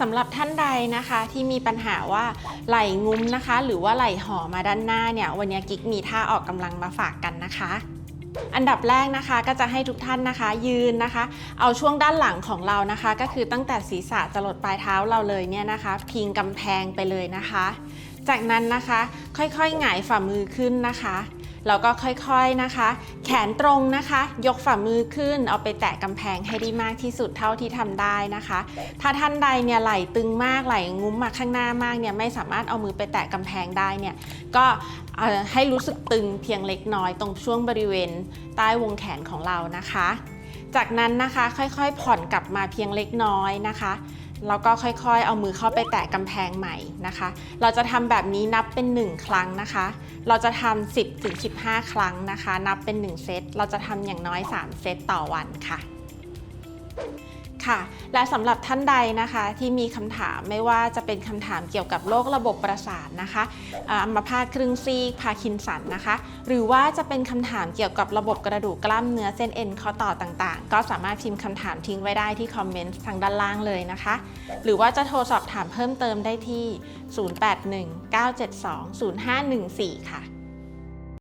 สำหรับท่านใดนะคะที่มีปัญหาว่าไหล่งุ้มนะคะ หรือว่าไหล่ห่อมาด้านหน้าเนี่ย วันนี้กิ๊กมีท่าออกกำลังมาฝากกันนะคะ อันดับแรกนะคะก็จะให้ทุกท่านนะคะ ยืนนะคะ เอาช่วงด้านหลังของเรานะคะ ก็คือตั้งแต่ศีรษะจรดปลายเท้าเราเลยเนี่ยนะคะ พิงกำแพงไปเลยนะคะ จากนั้นนะคะ ค่อยๆหงายฝ่ามือขึ้นนะคะ แล้วก็ค่อยๆนะคะ แขนตรงนะคะ ยกฝ่ามือขึ้น เอาไปแตะกำแพงให้ได้มากที่สุดเท่าที่ทำได้นะคะ ถ้าท่านใดเนี่ยไหล่ตึงมากไหล่งุ้มมาข้างหน้ามากเนี่ยไม่สามารถเอามือไปแตะกำแพงได้เนี่ยก็ให้รู้สึกตึงเพียงเล็กน้อยตรงช่วงบริเวณ ใต้วงแขนของเรานะคะ จากนั้นนะคะค่อยๆผ่อนกลับมาเพียงเล็กน้อยนะคะ แล้วก็ค่อยๆ เอามือเข้าไปแตะกำแพงใหม่นะคะ เราจะทำแบบนี้นับเป็น 1 ครั้งนะคะ เราจะทำ10ถึง15 ครั้งนะคะ นับเป็น 1 เซต เราจะทำอย่างน้อย 3 เซตต่อวันค่ะ ค่ะ และสำหรับท่านใดนะคะที่มีคำถามไม่ว่าจะเป็นคำถามเกี่ยวกับโรคระบบประสาทนะคะอัมพาตครึ่งซีกพาคินสันนะคะ หรือว่าจะเป็นคำถามเกี่ยวกับระบบกระดูกกล้ามเนื้อเส้นเอ็นข้อต่อต่างๆ ก็สามารถพิมพ์คำถามทิ้งไว้ได้ที่คอมเมนต์ทางด้านล่างเลยนะคะ หรือว่าจะโทรสอบถามเพิ่มเติมได้ที่ 0819720514 ค่ะ